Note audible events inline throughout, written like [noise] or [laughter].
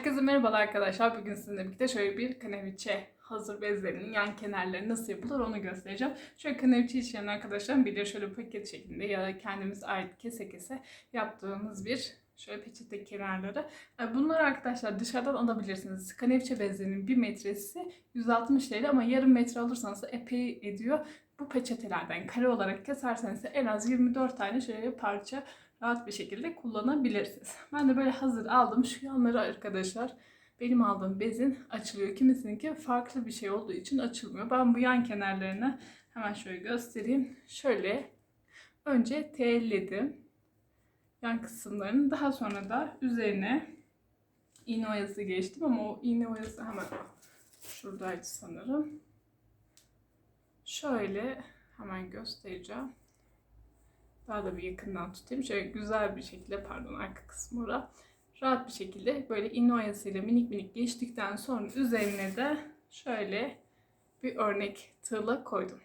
Herkese merhabalar arkadaşlar. Bugün sizinle birlikte şöyle bir kaneviçe hazır bezlerinin yan kenarları nasıl yapılır onu göstereceğim. Şöyle kaneviçe işleyen arkadaşlar bilir şöyle paket şeklinde ya da kendimiz ait kese kese yaptığımız bir şöyle peçete kenarları. E, Bunları arkadaşlar dışarıdan alabilirsiniz. Kaneviçe bezlerinin bir metresi 160 TL ama yarım metre alırsanız epey ediyor. Bu peçetelerden kare olarak keserseniz en az 24 tane şöyle parça rahat bir şekilde kullanabilirsiniz. [laughs] Ben de böyle hazır aldım. Şu yanları arkadaşlar benim aldığım bezin açılıyor. Kimisininki farklı bir şey olduğu için açılmıyor. Ben bu yan kenarlarını hemen şöyle göstereyim. Şöyle önce telledim yan kısımlarını. Daha sonra da üzerine iğne oyası geçtim ama o iğne oyası hemen şuradaydı sanırım. Şöyle hemen göstereceğim. Daha da bir yakından tutayım. Şöyle güzel bir şekilde pardon arka kısmı ora. Rahat bir şekilde böyle iğne oyasıyla minik minik geçtikten sonra üzerine de şöyle bir örnek tığla koydum.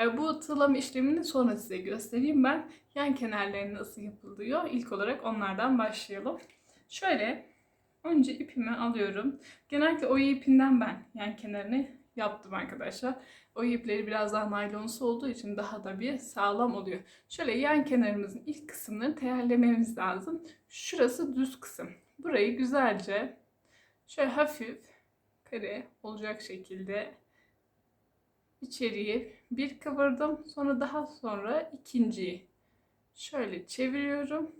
E, bu tığlama işlemini sonra size göstereyim ben. Yan kenarları nasıl yapılıyor? İlk olarak onlardan başlayalım. Şöyle önce ipimi alıyorum. Genellikle oya ipinden ben yan kenarını yaptım arkadaşlar. O ipleri biraz daha naylonsu olduğu için daha da bir sağlam oluyor. Şöyle yan kenarımızın ilk kısımlarını teyellememiz lazım. Şurası düz kısım. Burayı güzelce şöyle hafif kare olacak şekilde içeriye bir kıvırdım. Sonra daha sonra ikinciyi şöyle çeviriyorum.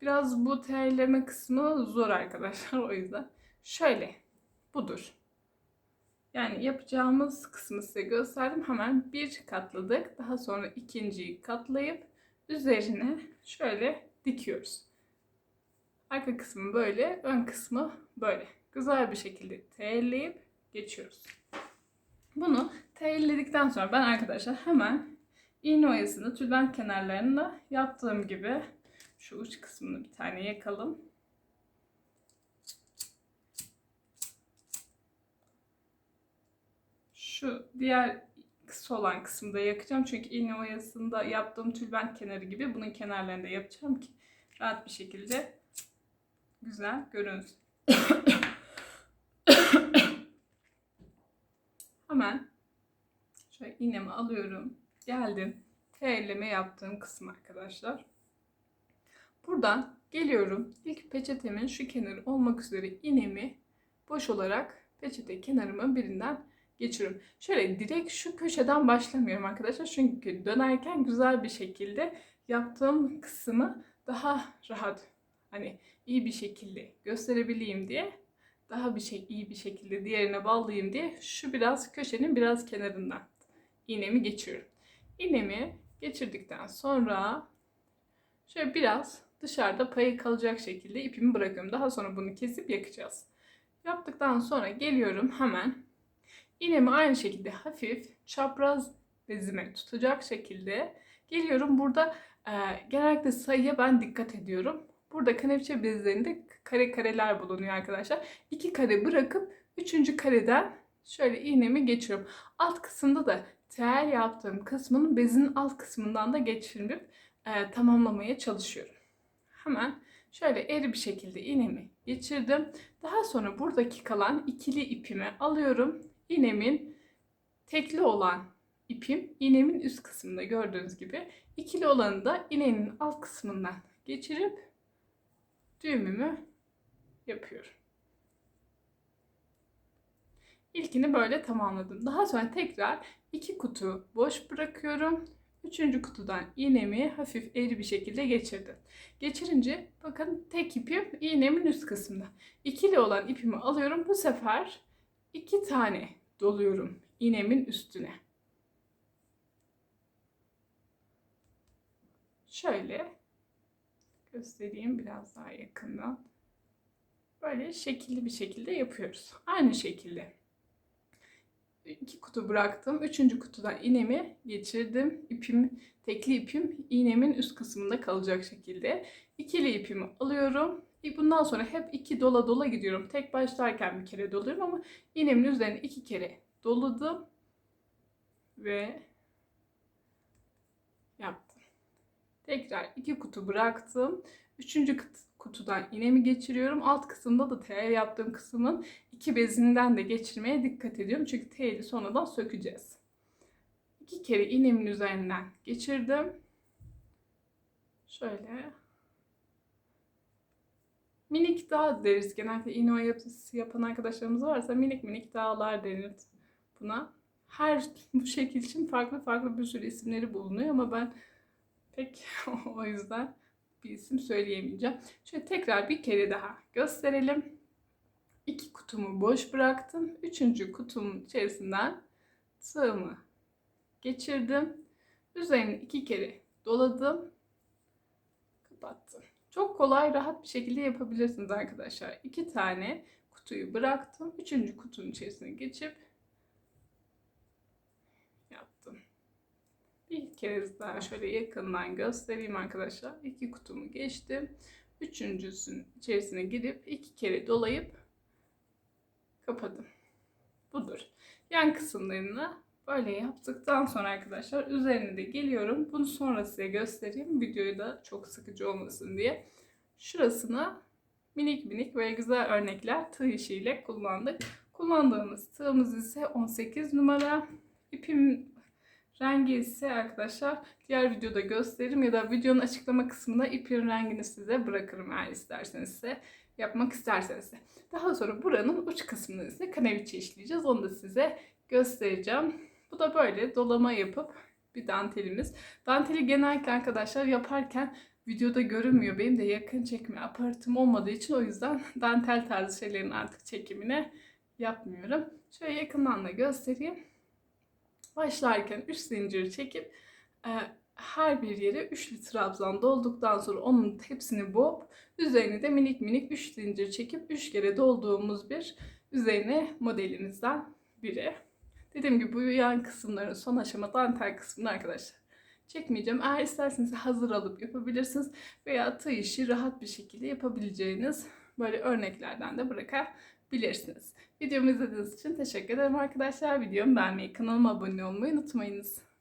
Biraz bu teyelleme kısmı zor arkadaşlar [laughs] o yüzden. Şöyle budur. Yani yapacağımız kısmı size gösterdim. Hemen bir katladık. Daha sonra ikinciyi katlayıp üzerine şöyle dikiyoruz. Arka kısmı böyle, ön kısmı böyle. Güzel bir şekilde teyelleyip geçiyoruz. Bunu teyelledikten sonra ben arkadaşlar hemen iğne oyasını tülbent kenarlarına yaptığım gibi şu uç kısmını bir tane yakalım. Şu diğer kısa olan kısımda yakacağım. Çünkü iğne oyasında yaptığım tülbent kenarı gibi bunun kenarlarında yapacağım ki rahat bir şekilde güzel görünsün. [coughs] Hemen şöyle iğnemi alıyorum. Geldim. Teyelleme yaptığım kısım arkadaşlar. Buradan geliyorum. İlk peçetemin şu kenarı olmak üzere iğnemi boş olarak peçete kenarımın birinden geçiriyorum. Şöyle direkt şu köşeden başlamıyorum arkadaşlar. Çünkü dönerken güzel bir şekilde yaptığım kısmı daha rahat hani iyi bir şekilde gösterebileyim diye daha bir şey iyi bir şekilde diğerine bağlayayım diye şu biraz köşenin biraz kenarından iğnemi geçiriyorum. İğnemi geçirdikten sonra şöyle biraz dışarıda payı kalacak şekilde ipimi bırakıyorum. Daha sonra bunu kesip yakacağız. Yaptıktan sonra geliyorum hemen İğnemi aynı şekilde hafif çapraz bezime tutacak şekilde geliyorum. Burada e, genellikle sayıya ben dikkat ediyorum. Burada kaneviçe bezlerinde kare kareler bulunuyor arkadaşlar. İki kare bırakıp üçüncü kareden şöyle iğnemi geçiriyorum. Alt kısımda da tel yaptığım kısmının bezin alt kısmından da geçirip e, tamamlamaya çalışıyorum. Hemen şöyle eri bir şekilde iğnemi geçirdim. Daha sonra buradaki kalan ikili ipimi alıyorum iğnemin tekli olan ipim iğnemin üst kısmında gördüğünüz gibi ikili olanı da iğnenin alt kısmından geçirip düğümümü yapıyorum. İlkini böyle tamamladım. Daha sonra tekrar iki kutu boş bırakıyorum. Üçüncü kutudan iğnemi hafif eğri bir şekilde geçirdim. Geçirince bakın tek ipim iğnemin üst kısmında. İkili olan ipimi alıyorum. Bu sefer iki tane doluyorum iğnemin üstüne. Şöyle göstereyim biraz daha yakından. Böyle şekilli bir şekilde yapıyoruz. Aynı şekilde. iki kutu bıraktım. Üçüncü kutudan iğnemi geçirdim. İpim, tekli ipim iğnemin üst kısmında kalacak şekilde. İkili ipimi alıyorum. Bundan sonra hep iki dola dola gidiyorum. Tek başlarken bir kere doluyorum ama iğnemin üzerine iki kere doladım ve yaptım. Tekrar iki kutu bıraktım. Üçüncü kutudan iğnemi geçiriyorum. Alt kısımda da tel yaptığım kısmın iki bezinden de geçirmeye dikkat ediyorum. Çünkü teli sonradan sökeceğiz. İki kere iğnemin üzerinden geçirdim. Şöyle. Minik dağ deriz. Genellikle iğne oyası yapan arkadaşlarımız varsa minik minik dağlar denir buna. Her [laughs] bu şekil için farklı farklı bir sürü isimleri bulunuyor ama ben pek [laughs] o yüzden bir isim söyleyemeyeceğim. Şöyle tekrar bir kere daha gösterelim. İki kutumu boş bıraktım. Üçüncü kutumun içerisinden tığımı geçirdim. Üzerine iki kere doladım. Kapattım. Çok kolay, rahat bir şekilde yapabilirsiniz arkadaşlar. İki tane kutuyu bıraktım. Üçüncü kutunun içerisine geçip yaptım. Bir kez daha şöyle yakından göstereyim arkadaşlar. İki kutumu geçtim. Üçüncüsünün içerisine girip iki kere dolayıp kapadım. Budur. Yan kısımlarını böyle yaptıktan sonra arkadaşlar üzerine de geliyorum. Bunu sonra size göstereyim. Videoyu da çok sıkıcı olmasın diye. Şurasına minik minik böyle güzel örnekler tığ işiyle kullandık. Kullandığımız tığımız ise 18 numara. İpim rengi ise arkadaşlar diğer videoda gösteririm ya da videonun açıklama kısmında ipin rengini size bırakırım eğer isterseniz ise yapmak isterseniz. Daha sonra buranın uç kısmını ise kaneviçe işleyeceğiz. Onu da size göstereceğim. Bu da böyle dolama yapıp bir dantelimiz. Danteli genellikle arkadaşlar yaparken videoda görünmüyor. Benim de yakın çekme aparatım olmadığı için o yüzden [laughs] dantel tarzı şeylerin artık çekimini yapmıyorum. Şöyle yakından da göstereyim. Başlarken 3 zincir çekip e, her bir yere üçlü trabzan dolduktan sonra onun hepsini boğup üzerine de minik minik 3 zincir çekip 3 kere dolduğumuz bir üzerine modelimizden biri. Dediğim gibi bu yan kısımların son aşama dantel kısmını arkadaşlar çekmeyeceğim. Eğer isterseniz hazır alıp yapabilirsiniz veya tığ işi rahat bir şekilde yapabileceğiniz böyle örneklerden de bırakabilirsiniz. Videomu izlediğiniz için teşekkür ederim arkadaşlar. Videomu beğenmeyi, kanalıma abone olmayı unutmayınız.